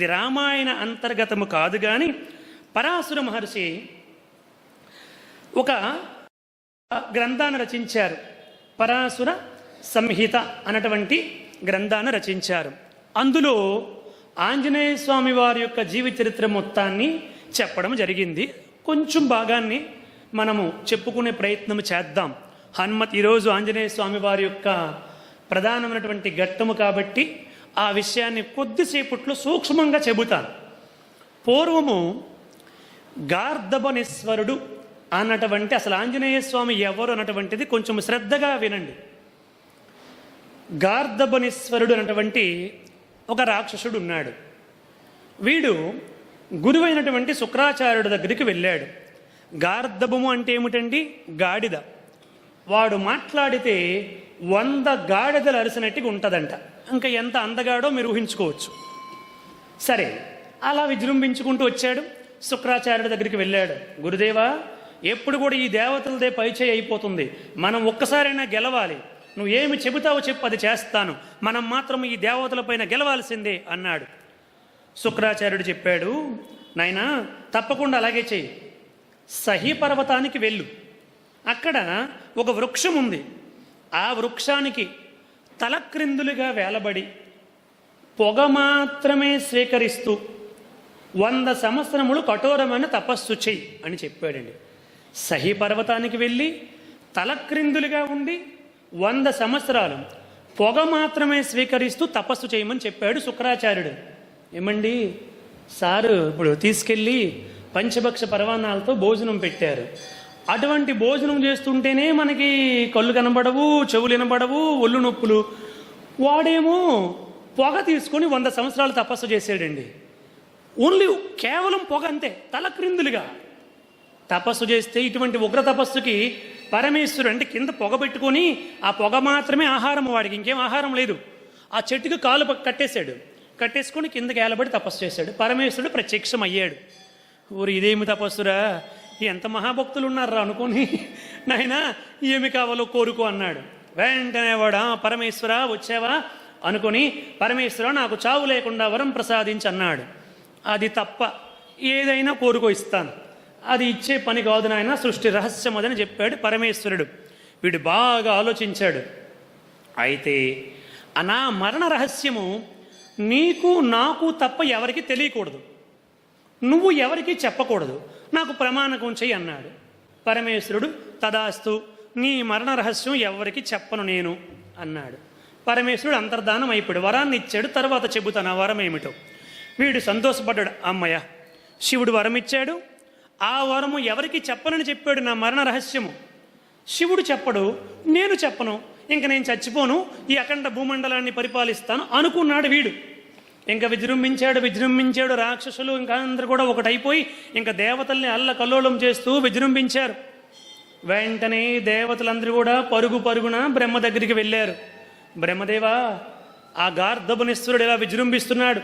ఇది రామాయణ అంతర్గతము కాదు కానీ పరాశుర మహర్షి ఒక గ్రంథాన్ని రచించారు. పరాశుర సంహిత అన్నటువంటి గ్రంథాన్ని రచించారు. అందులో ఆంజనేయ స్వామి వారి యొక్క జీవిత చరిత్ర మొత్తాన్ని చెప్పడం జరిగింది. కొంచెం భాగాన్ని మనము చెప్పుకునే ప్రయత్నం చేద్దాం. హనుమత్ ఈరోజు ఆంజనేయ స్వామి వారి యొక్క ప్రధానమైనటువంటి ఘట్టము కాబట్టి ఆ విషయాన్ని కొద్దిసేపట్లో సూక్ష్మంగా చెబుతాను. పూర్వము గార్ధబనేశ్వరుడు అన్నటువంటి అసలు ఆంజనేయ స్వామి ఎవరు అన్నటువంటిది కొంచెం శ్రద్ధగా వినండి. గార్ధబనేశ్వరుడు అన్నటువంటి ఒక రాక్షసుడు ఉన్నాడు. వీడు గురువైనటువంటి శుక్రాచార్యుడి దగ్గరికి వెళ్ళాడు. గార్ధబము అంటే ఏమిటండి? గాడిద. వాడు మాట్లాడితే వంద గాడిదలు అరిసినట్టుగా ఉంటుందంట. ఇంకా ఎంత అందగాడో మీరు ఊహించుకోవచ్చు. సరే అలా విజృంభించుకుంటూ వచ్చాడు. శుక్రాచార్యుడి దగ్గరికి వెళ్ళాడు. గురుదేవా ఎప్పుడు కూడా ఈ దేవతలదే పరిచయం అయిపోతుంది. మనం ఒక్కసారైనా గెలవాలి. నువ్వు ఏమి చెబుతావో చెప్పు అది చేస్తాను. మనం మాత్రం ఈ దేవతలపైన గెలవాల్సిందే అన్నాడు. శుక్రాచార్యుడు చెప్పాడు నాయనా తప్పకుండా అలాగే చెయ్యి. సహీ పర్వతానికి వెళ్ళు. అక్కడ ఒక వృక్షం ఉంది. ఆ వృక్షానికి తలక్రిందులుగా వేలబడి పొగ మాత్రమే స్వీకరిస్తూ వంద సంవత్సరములు కఠోరమైన తపస్సు చెయ్యి అని చెప్పాడండి. సహీ పర్వతానికి వెళ్ళి తలక్రిందులుగా ఉండి వంద సంవత్సరాలు పొగ మాత్రమే స్వీకరిస్తూ తపస్సు చేయమని చెప్పాడు శుక్రాచార్యుడు. ఏమండి? సారు ఇప్పుడు తీసుకెళ్ళి పంచభక్ష పరవాణాలతో భోజనం పెట్టారు. అటువంటి భోజనం చేస్తుంటేనే మనకి కళ్ళు కనబడవు చెవులు వినబడవు ఒళ్ళు నొప్పులు. వాడేమో పొగ తీసుకొని వంద సంవత్సరాలు తపస్సు చేసాడండి ఓన్లీ కేవలం పొగ అంతే తలక్రిందులుగా తపస్సు చేస్తే ఇటువంటి ఉగ్ర తపస్సుకి పరమేశ్వరుడు అంటే కింద పొగ పెట్టుకొని ఆ పొగ మాత్రమే ఆహారం వాడికి ఇంకేం ఆహారం లేదు. ఆ చెట్టుకు కాలు కట్టేశాడు. కట్టేసుకొని కిందకి ఏలబడి తపస్సు చేశాడు. పరమేశ్వరుడు ప్రత్యక్షం అయ్యాడు ఊరు ఇదేమి తపస్సురా? ఎంత మహాభక్తులు ఉన్నారా అనుకొని? నాయనా ఏమి కావాలో కోరుకో అన్నాడు. వెంటనే వాడా పరమేశ్వర వచ్చావా? అనుకొని పరమేశ్వర నాకు చావు లేకుండా వరం ప్రసాదించి అన్నాడు. అది తప్ప ఏదైనా కోరుకో ఇస్తాను. అది ఇచ్చే పని కాదు నాయన సృష్టి రహస్యం అదని చెప్పాడు పరమేశ్వరుడు. వీడు బాగా ఆలోచించాడు. అయితే అనా నా మరణ రహస్యము నీకు నాకు తప్ప ఎవరికి తెలియకూడదు. నువ్వు ఎవరికీ చెప్పకూడదు. నాకు ప్రమాణకం చెయ్యి అన్నాడు. పరమేశ్వరుడు తదాస్తు నీ మరణ రహస్యం ఎవరికి చెప్పను నేను అన్నాడు. పరమేశ్వరుడు అంతర్ధానం అయిపోయాడు. వరాన్ని ఇచ్చాడు తర్వాత చెబుతాను ఆ వరం ఏమిటో? వీడు సంతోషపడ్డాడు అమ్మయ్య శివుడు వరం ఇచ్చాడు ఆ వరము ఎవరికి చెప్పనని చెప్పాడు నా మరణ రహస్యము. శివుడు చెప్పడు నేను చెప్పను. ఇంక నేను చచ్చిపోను ఈ అఖండ భూమండలాన్ని పరిపాలిస్తాను అనుకున్నాడు వీడు. ఇంకా విజృంభించాడు విజృంభించాడు రాక్షసులు ఇంకా అందరూ కూడా ఒకటైపోయి ఇంకా దేవతల్ని అల్ల కల్లోలం చేస్తూ విజృంభించారు. వెంటనే దేవతలందరూ కూడా పరుగు పరుగున బ్రహ్మ దగ్గరికి వెళ్ళారు. బ్రహ్మదేవా ఆ గార్ధబునేశ్వరుడు ఇలా విజృంభిస్తున్నాడు.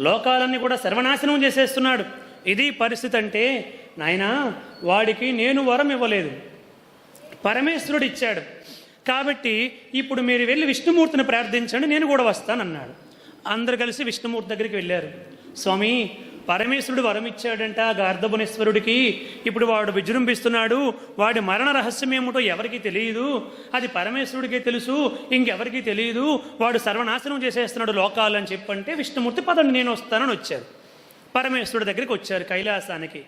లోకాలన్నీ కూడా సర్వనాశనం చేసేస్తున్నాడు. ఇది పరిస్థితి అంటే నాయనా వాడికి నేను వరం ఇవ్వలేదు. పరమేశ్వరుడు ఇచ్చాడు. కాబట్టి ఇప్పుడు మీరు వెళ్ళి విష్ణుమూర్తిని ప్రార్థించండి నేను కూడా వస్తానన్నాడు. అందరు కలిసి విష్ణుమూర్తి దగ్గరికి వెళ్ళారు. స్వామి పరమేశ్వరుడు వరం ఇచ్చాడంట గార్ధభునేశ్వరుడికి ఇప్పుడు వాడు విజృంభిస్తున్నాడు. వాడి మరణ రహస్యం ఏమిటో ఎవరికీ తెలియదు. అది పరమేశ్వరుడికే తెలుసు. ఇంకెవరికీ తెలియదు. వాడు సర్వనాశనం చేసేస్తున్నాడు లోకాలని అని చెప్పంటే విష్ణుమూర్తి పదండి నేను వస్తానని వచ్చారు. పరమేశ్వరుడి దగ్గరికి వచ్చారు కైలాసానికి.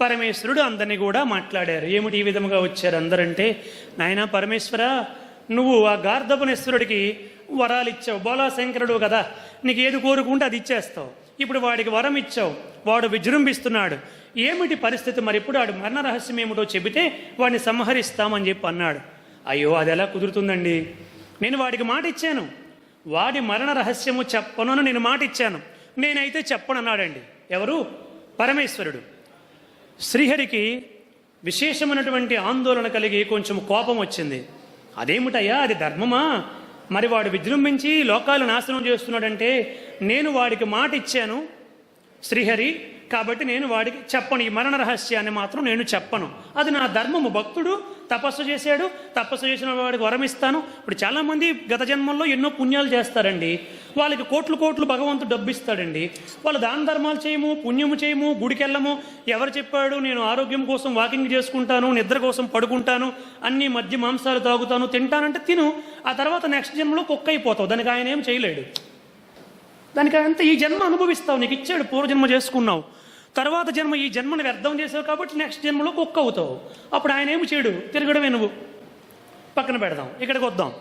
పరమేశ్వరుడు అందరినీ కూడా మాట్లాడారు. ఏమిటి ఈ విధముగా వచ్చారు అందరంటే నాయన పరమేశ్వర నువ్వు ఆ గార్ధభునేశ్వరుడికి వరాలు ఇచ్చావు బోలాశంకరుడు కదా. నీకు ఏది కోరుకుంటే అది ఇచ్చేస్తావు. ఇప్పుడు వాడికి వరం ఇచ్చావు. వాడు విజృంభిస్తున్నాడు. ఏమిటి పరిస్థితి? మరి ఇప్పుడు వాడు మరణ రహస్యం ఏమిటో చెబితే వాడిని సంహరిస్తామని చెప్పి అన్నాడు. అయ్యో అది ఎలా కుదురుతుందండి? నేను వాడికి మాట ఇచ్చాను. వాడి మరణ రహస్యము చెప్పను నేను మాట ఇచ్చాను. నేనైతే చెప్పను అన్నాడండి ఎవరు? పరమేశ్వరుడు. శ్రీహరికి విశేషమైనటువంటి ఆందోళన కలిగి కొంచెం కోపం వచ్చింది. అదేమిటయ్యా? అది ధర్మమా? మరి వాడు విజృంభించి లోకాలు నాశనం చేస్తున్నాడంటే నేను వాడికి మాట ఇచ్చాను శ్రీహరి కాబట్టి నేను వాడికి చెప్పను. ఈ మరణ రహస్యాన్ని మాత్రం నేను చెప్పను. అది నా ధర్మము. భక్తుడు తపస్సు చేశాడు తపస్సు చేసిన వాడికి వరం ఇస్తాను. ఇప్పుడు చాలామంది గత జన్మల్లో ఎన్నో పుణ్యాలు చేస్తారండి. వాళ్ళకి కోట్లు కోట్లు భగవంతుడు డబ్బు ఇస్తాడండి వాళ్ళు దాన ధర్మాలు చేయము పుణ్యము చేయము గుడికెళ్ళము. ఎవరు చెప్పాడు నేను ఆరోగ్యం కోసం వాకింగ్ చేసుకుంటాను నిద్ర కోసం పడుకుంటాను అన్ని మధ్య మాంసాలు తాగుతాను తింటానంటే తిను. ఆ తర్వాత నెక్స్ట్ జన్మలో కుక్క అయిపోతావు. దానికి ఆయన ఏం చేయలేడు. దానికి అంతా ఈ జన్మ అనుభవిస్తావు. నీకు ఇచ్చాడు పూర్వజన్మ చేసుకున్నావు. తర్వాత జన్మ ఈ జన్మను వ్యర్థం చేసావు కాబట్టి నెక్స్ట్ జన్మలో కుక్క అవుతావు. అప్పుడు ఆయన ఏమి చేయడు? తిరగడమే నువ్వు. పక్కన పెడదాం. ఇక్కడికి వద్దాం.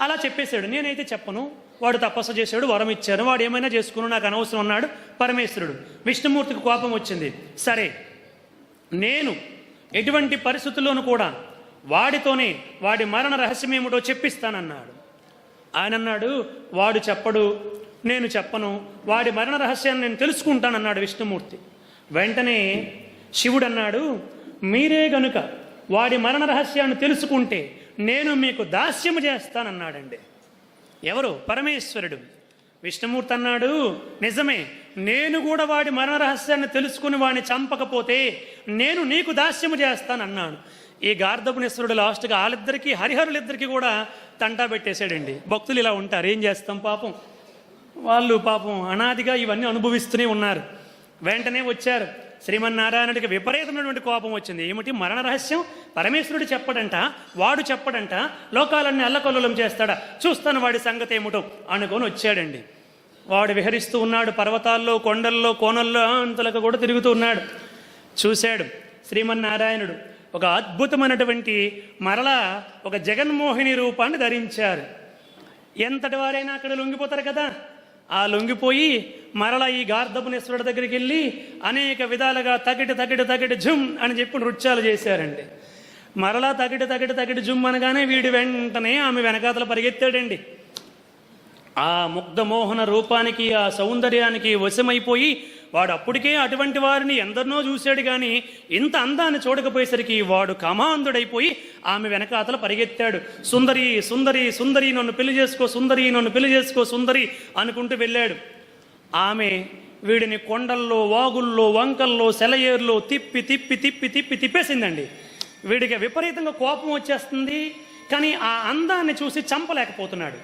అలా చెప్పేశాడు. నేనైతే చెప్పను. వాడు తపస్సు చేశాడు వరం ఇచ్చాను. వాడు ఏమైనా చేసుకుని నాకు అనవసరం అన్నాడు పరమేశ్వరుడు. విష్ణుమూర్తికి కోపం వచ్చింది. సరే నేను ఎటువంటి పరిస్థితుల్లోనూ కూడా వాడితోనే వాడి మరణ రహస్యం ఏమిటో చెప్పిస్తానన్నాడు. ఆయన అన్నాడు వాడు చెప్పడు నేను చెప్పను. వాడి మరణ రహస్యాన్ని నేను తెలుసుకుంటానన్నాడు విష్ణుమూర్తి. వెంటనే శివుడు అన్నాడు మీరే గనుక వాడి మరణ రహస్యాన్ని తెలుసుకుంటే నేను మీకు దాస్యము చేస్తానన్నాడండి. ఎవరు? పరమేశ్వరుడు. విష్ణుమూర్తి అన్నాడు నిజమే నేను కూడా వాడి మరణ రహస్యాన్ని తెలుసుకుని వాడిని చంపకపోతే నేను నీకు దాస్యము చేస్తానన్నాడు ఈ గార్ధపునేశ్వరుడు లాస్ట్గా వాళ్ళిద్దరికీ హరిహరులిద్దరికీ కూడా తంటా పెట్టేశాడండి. భక్తులు ఇలా ఉంటారు ఏం చేస్తాం పాపం? వాళ్ళు పాపం అనాదిగా ఇవన్నీ అనుభవిస్తూనే ఉన్నారు. వెంటనే వచ్చారు. శ్రీమన్నారాయణుడికి విపరీతమైనటువంటి కోపం వచ్చింది. ఏమిటి? మరణ రహస్యం? పరమేశ్వరుడు చెప్పడంట వాడు చెప్పడంట లోకాలన్నీ అల్లకొల్లం చేస్తాడా? చూస్తాను వాడి సంగతి ఏమిటో అనుకొని వచ్చాడండి. వాడు విహరిస్తూ ఉన్నాడు పర్వతాల్లో కొండల్లో కోనల్లో అంతలకు కూడా తిరుగుతూ ఉన్నాడు. చూశాడు శ్రీమన్నారాయణుడు ఒక అద్భుతమైనటువంటి మరలా ఒక జగన్మోహిని రూపాన్ని ధరించారు. ఎంతటి వారైనా అక్కడ లొంగిపోతారు కదా? ఆ లొంగిపోయి మరల ఈ గార్ధపునేశ్వరుడి దగ్గరికి వెళ్ళి అనేక విధాలుగా తగిటి తగిటి తగిటి జుమ్ అని చెప్పి నృత్యాలు చేశారండి. మరలా తగిటి తగిటి తగిటి జుమ్ అనగానే వీడి వెంటనే ఆమె వెనకాతల పరిగెత్తాడండి. ఆ ముగ్ధమోహన రూపానికి ఆ సౌందర్యానికి వశమైపోయి వాడు అప్పటికే అటువంటి వారిని ఎందరినో చూశాడు కానీ ఇంత అందాన్ని చూడకపోయేసరికి వాడు కమాంధుడైపోయి ఆమె వెనకాతల పరిగెత్తాడు. సుందరి సుందరి సుందరి నన్ను పెళ్ళి చేసుకో సుందరి నన్ను పెళ్ళి చేసుకో సుందరి అనుకుంటూ వెళ్ళాడు. ఆమె వీడిని కొండల్లో వాగుల్లో వంకల్లో సెలయేరులో తిప్పి తిప్పి తిప్పి తిప్పి తిప్పేసిందండి. వీడికి విపరీతంగా కోపం వచ్చేస్తుంది కానీ ఆ అందాన్ని చూసి చంపలేకపోతున్నాడు.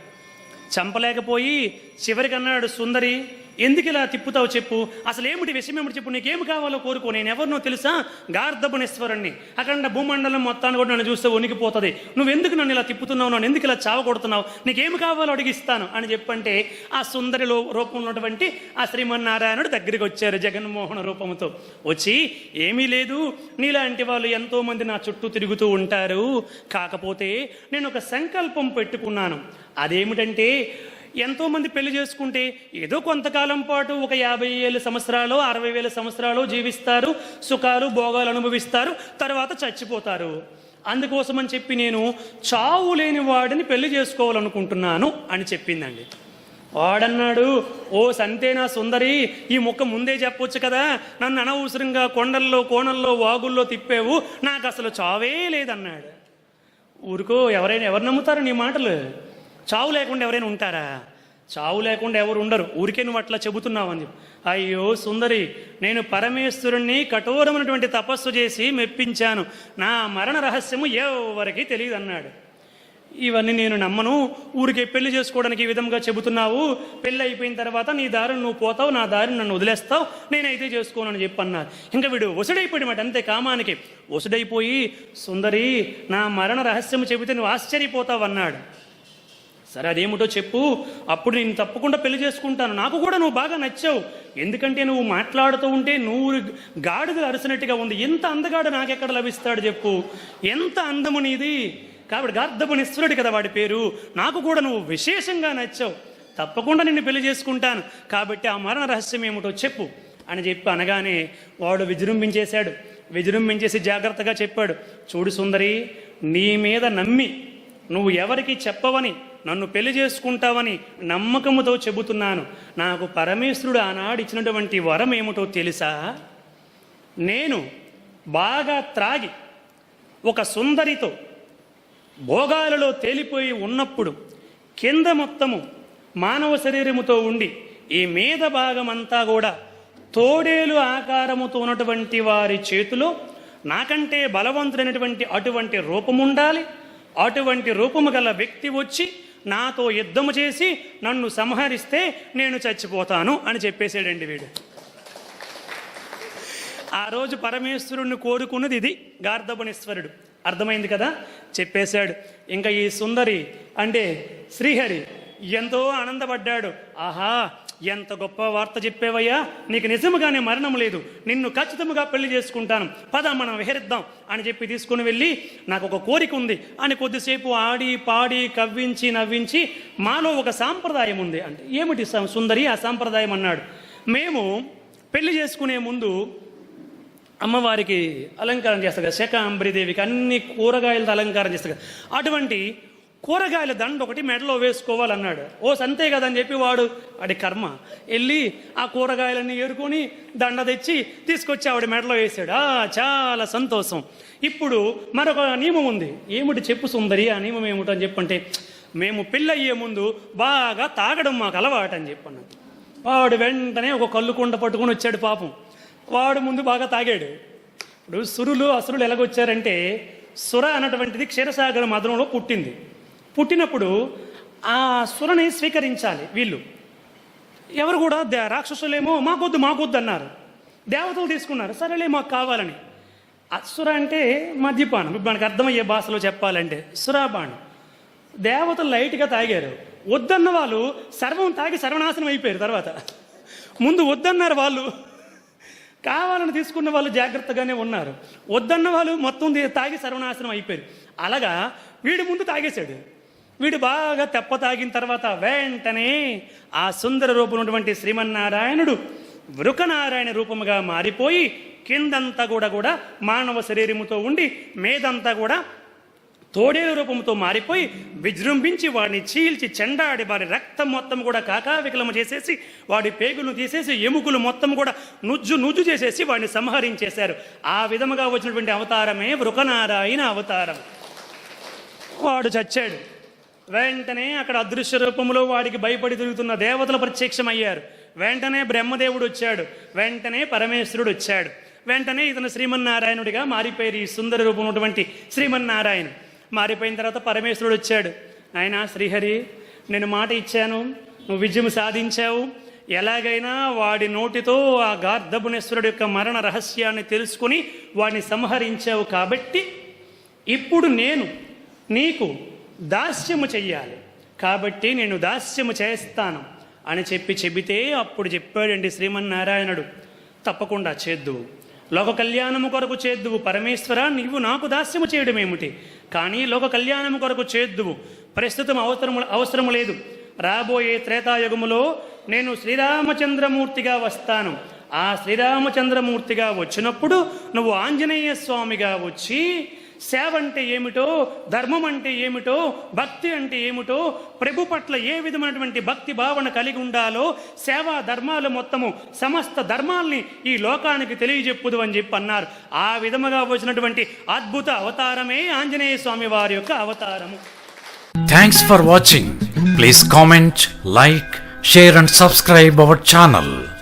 చంపలేకపోయి చివరికి అన్నాడు సుందరి ఎందుకు ఇలా తిప్పుతావు చెప్పు? అసలు ఏమిటి విషయం ఏమిటి చెప్పు? నీకేమి కావాలో కోరుకో. నేను ఎవరినో తెలుసా? గార్ధభునేశ్వరుణ్ణి అక్కడ భూమండలం మొత్తాన్ని కూడా నన్ను చూస్తే వణికిపోతుంది. నువ్వు ఎందుకు నన్ను ఇలా తిప్పుతున్నావు? నన్ను ఎందుకు ఇలా చావ కొడుతున్నావు నీకేమి కావాలో అడిగిస్తాను అని చెప్పంటే ఆ సుందరి లో- రూపంలో ఉన్నటువంటి ఆ శ్రీమన్నారాయణుడు దగ్గరికి వచ్చారు జగన్మోహన రూపంతో వచ్చి ఏమీ లేదు. నీలాంటి వాళ్ళు ఎంతోమంది నా చుట్టూ తిరుగుతూ ఉంటారు. కాకపోతే నేను ఒక సంకల్పం పెట్టుకున్నాను. అదేమిటంటే ఎంతోమంది పెళ్ళి చేసుకుంటే ఏదో కొంతకాలం పాటు ఒక యాభై ఏళ్ళ సంవత్సరాలు అరవై వేల సంవత్సరాలు జీవిస్తారు సుఖాలు భోగాలు అనుభవిస్తారు తర్వాత చచ్చిపోతారు. అందుకోసం అని చెప్పి నేను చావు లేని వాడిని పెళ్ళి చేసుకోవాలనుకుంటున్నాను అని చెప్పిందండి. వాడన్నాడు ఓ సంతేనా సుందరి ఈ మొక్క ముందే చెప్పొచ్చు కదా నన్ను అనవసరంగా కొండల్లో కోణల్లో వాగుల్లో తిప్పావు నాకు అసలు చావే లేదన్నాడు. ఊరుకో ఎవరైనా ఎవరు నమ్ముతారు నీ మాటలు? చావు లేకుండా ఎవరైనా ఉంటారా? చావు లేకుండా ఎవరు ఉండరు. ఊరికే నువ్వు అట్లా చెబుతున్నావు అని అయ్యో సుందరి నేను పరమేశ్వరుణ్ణి కఠోరమైనటువంటి తపస్సు చేసి మెప్పించాను. నా మరణ రహస్యము ఎవరికి తెలియదు అన్నాడు ఇవన్నీ నేను నమ్మను. ఊరికే పెళ్ళి చేసుకోవడానికి ఈ విధంగా చెబుతున్నావు. పెళ్ళి అయిపోయిన తర్వాత నీ దారిని నువ్వు పోతావు నా దారిని నన్ను వదిలేస్తావు. నేనైతే చేసుకోను అని చెప్పన్నారు ఇంకా వీడు వసుడైపోయాడు అంతే కామానికి. వసుడైపోయి సుందరి నా మరణ రహస్యం చెబితే నువ్వు ఆశ్చర్యపోతావు అన్నాడు సరే అదేమిటో చెప్పు. అప్పుడు నేను తప్పకుండా పెళ్ళి చేసుకుంటాను. నాకు కూడా నువ్వు బాగా నచ్చావు. ఎందుకంటే నువ్వు మాట్లాడుతూ ఉంటే నువ్వు గాడిద అరిసినట్టుగా ఉంది. ఎంత అందగాడు నాకెక్కడ లభిస్తాడు చెప్పు. ఎంత అందము నీది? కాబట్టి గార్ధపునిశ్వరుడు కదా వాడి పేరు. నాకు కూడా నువ్వు విశేషంగా నచ్చావు. తప్పకుండా నిన్ను పెళ్ళి చేసుకుంటాను. కాబట్టి ఆ మరణ రహస్యం ఏమిటో చెప్పు అని చెప్పి అనగానే వాడు విజృంభించేశాడు. విజృంభించేసి జాగ్రత్తగా చెప్పాడు. చూడు సుందరి నీ మీద నమ్మి నువ్వు ఎవరికి చెప్పవని నన్ను పెళ్ళి చేసుకుంటావని నమ్మకముతో చెబుతున్నాను. నాకు పరమేశ్వరుడు ఆనాడు ఇచ్చినటువంటి వరం ఏమిటో తెలుసా? నేను బాగా త్రాగి ఒక సుందరితో భోగాలలో తేలిపోయి ఉన్నప్పుడు కింద మొత్తము మానవ శరీరముతో ఉండి ఈ మీద భాగమంతా కూడా తోడేలు ఆకారముతో ఉన్నటువంటి వారి చేతిలో నాకంటే బలవంతుడైనటువంటి అటువంటి రూపం ఉండాలి అటువంటి రూపము గల వ్యక్తి వచ్చి నాతో యుద్ధము చేసి నన్ను సంహరిస్తే నేను చచ్చిపోతాను అని చెప్పేశాడండి వీడు. ఆ రోజు పరమేశ్వరుణ్ణి కోరుకున్నది ఇది గార్ధపుణీశ్వరుడు అర్థమైంది కదా? చెప్పేశాడు. ఇంకా ఈ సుందరి అంటే శ్రీహరి ఎంతో ఆనందపడ్డాడు. ఆహా ఎంత గొప్ప వార్త చెప్పేవయ్యా? నీకు నిజముగానే మరణం లేదు. నిన్ను ఖచ్చితంగా పెళ్ళి చేసుకుంటాను. పద మనం విహరిద్దాం అని చెప్పి తీసుకుని వెళ్ళి నాకు ఒక కోరిక ఉంది. అని కొద్దిసేపు ఆడి పాడి కవ్వించి నవ్వించి మాలో ఒక సాంప్రదాయం ఉంది. అంటే ఏమిటి సుందరి ఆ సాంప్రదాయం అన్నాడు. మేము పెళ్ళి చేసుకునే ముందు అమ్మవారికి అలంకారం చేస్తారు కదా. శకాంబరిదేవికి అన్ని కూరగాయలతో అలంకారం చేస్తారు కదా. అటువంటి కూరగాయల దండ ఒకటి మెడలో వేసుకోవాలన్నాడు. ఓ సంతే కదని చెప్పి వాడు వాడి కర్మ వెళ్ళి ఆ కూరగాయలన్నీ ఏరుకొని దండ తెచ్చి తీసుకొచ్చి ఆవిడ మెడలో వేసాడు. ఆ చాలా సంతోషం. ఇప్పుడు మరొక నియమం ఉంది. ఏమిటి చెప్పు సుందరి ఆ నియమం ఏమిటో అని చెప్పంటే మేము పెళ్ళయ్యే ముందు బాగా తాగడం మాకు అలవాటు అని చెప్పన్నాడు. వాడు వెంటనే ఒక కళ్ళు కుండ పట్టుకొని వచ్చాడు పాపం. వాడు ముందు బాగా తాగాడు. ఇప్పుడు సురులు అసురులు ఎలాగొచ్చారంటే సుర అన్నటువంటిది క్షీరసాగర మధురంలో పుట్టింది. పుట్టినప్పుడు ఆ సురని స్వీకరించాలి వీళ్ళు. ఎవరు కూడా దే- రాక్షసులేమో మాకొద్దు మాకొద్దు అన్నారు. దేవతలు తీసుకున్నారు. సరేలే మాకు కావాలని. అసుర అంటే మద్యపానం. మనకు అర్థమయ్యే భాషలో చెప్పాలంటే సురాపానం దేవతలు లైట్గా తాగారు. వద్దన్న వాళ్ళు సర్వం తాగి సర్వనాశనం అయిపోయారు తర్వాత. ముందు వద్దన్నారు వాళ్ళు. కావాలని తీసుకున్న వాళ్ళు జాగ్రత్తగానే ఉన్నారు. వద్దన్న వాళ్ళు మొత్తం తాగి సర్వనాశనం అయిపోయారు. అలాగా వీడు ముందు తాగేశాడు. వీడు బాగా తెప్ప తాగిన తర్వాత వెంటనే ఆ సుందర రూపం ఉన్నటువంటి శ్రీమన్నారాయణుడు వృకనారాయణ రూపముగా మారిపోయి కిందంతా కూడా కూడా మానవ శరీరముతో ఉండి మేదంతా కూడా తోడేలు రూపంతో మారిపోయి విజృంభించి వాడిని చీల్చి చెండాడి వాడి రక్తం మొత్తం కూడా కాకావికలము చేసేసి వాడి పేగులను తీసేసి ఎముకలు మొత్తం కూడా నుజ్జు నుజ్జు చేసేసి వాడిని సంహరించేశారు. ఆ విధముగా వచ్చినటువంటి అవతారమే వృకనారాయణ అవతారం. వాడు చచ్చాడు. వెంటనే అక్కడ అదృశ్య రూపంలో వాడికి భయపడి తిరుగుతున్న దేవతలు ప్రత్యక్షమయ్యారు. వెంటనే బ్రహ్మదేవుడు వచ్చాడు. వెంటనే పరమేశ్వరుడు వచ్చాడు. వెంటనే ఇతను శ్రీమన్నారాయణుడిగా మారిపోయారు. ఈ సుందర రూపం ఉన్నటువంటి శ్రీమన్నారాయణ మారిపోయిన తర్వాత పరమేశ్వరుడు వచ్చాడు. ఆయన శ్రీహరి నేను మాట ఇచ్చాను. నువ్వు విజయం సాధించావు. ఎలాగైనా వాడి నోటితో ఆ గార్ధభునేశ్వరుడు యొక్క మరణ రహస్యాన్ని తెలుసుకుని వాడిని సంహరించావు కాబట్టి ఇప్పుడు నేను నీకు దాస్యము చెయ్యాలి. కాబట్టి నేను దాస్యము చేస్తాను అని చెప్పి చెబితే అప్పుడు చెప్పాడండి శ్రీమన్నారాయణుడు తప్పకుండా చేద్దువు లోక కళ్యాణము కొరకు చేద్దువు పరమేశ్వర నీవు నాకు దాస్యము చేయడం ఏమిటి కానీ లోక కళ్యాణము కొరకు చేద్దువు ప్రస్తుతం అవసరము అవసరము లేదు. రాబోయే త్రేతాయుగములో నేను శ్రీరామచంద్రమూర్తిగా వస్తాను. ఆ శ్రీరామచంద్రమూర్తిగా వచ్చినప్పుడు నువ్వు ఆంజనేయ స్వామిగా వచ్చి సేవ అంటే ఏమిటో ధర్మం అంటే ఏమిటో భక్తి అంటే ఏమిటో ప్రభు పట్ల ఏ విధమైనటువంటి భక్తి భావన కలిగి ఉండాలో సేవా ధర్మాలు మొత్తము సమస్త ధర్మాల్ని ఈ లోకానికి తెలియజెప్పుదు అని చెప్పి అన్నారు. ఆ విధముగా వచ్చినటువంటి అద్భుత అవతారమే ఆంజనేయ స్వామి వారి యొక్క అవతారము. Thanks for watching please comment like share and subscribe our channel